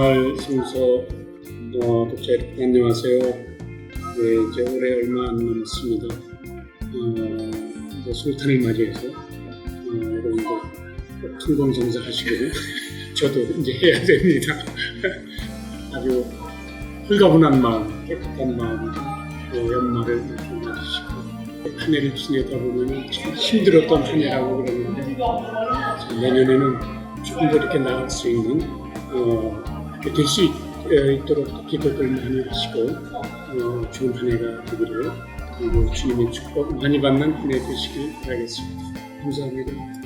순서 어, 독자 여러분 안녕하세요. 네, 이제 올해 얼마 안 남았습니다. 어, 이제 술탄을 맞이해서 어, 여러분들 성공성사 하시고 저도 이제 해야 됩니다. 아주 홀가분한 마음, 깨끗한 마음으로 어, 연말을 맞으시고 한 해를 지내다 보면 참 힘들었던 한 해라고 그러는데 자, 내년에는 조금 더 이렇게 나을 수 있는 어, 될 수 있도록 기도들 많이 하시고 어, 좋은 한 해가 되기를 그리고 주님의 축복 많이 받는 한 해 되시길 바라겠습니다. 감사합니다.